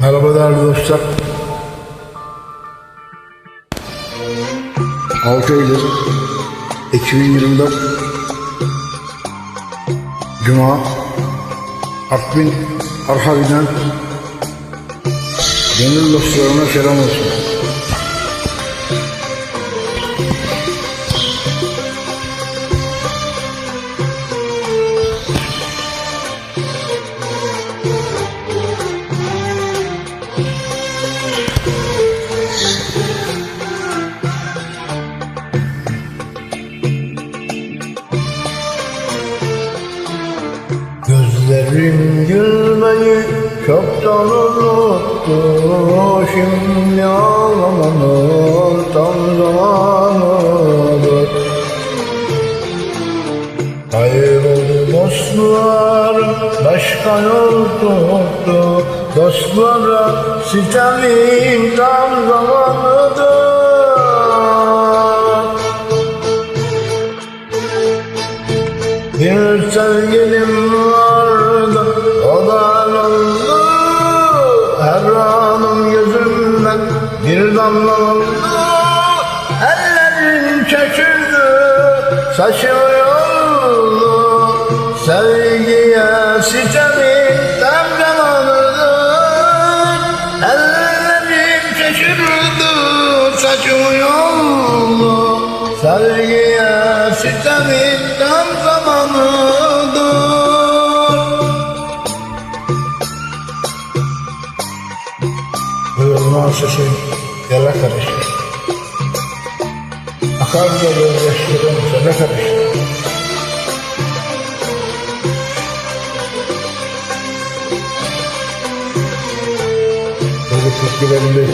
Merhaba değerli dostlar. 6 Eylül 2024 Cuma Artvin Arhavi'den gönül dostlarına selam olsun. Gözlerim gülmeyi çoktan unuttu Şimdi ağlamanın Kayboldu dostlar başka yol tuttu Dostlara sitemin tam zamanıdır. Bir sevgilim vardı o da oldu. Her anım gözümden bir damla oldu. Ellerim çekildi saçım yoldu Sevgiye sitemin tam zamanıdır Ellerim çekildi saçım yoldu Sevgiye sitemin tam zamanıdır Buyurma sesi yala karışır Akar geliyor yaşlarım sana karışır Tepkilerinde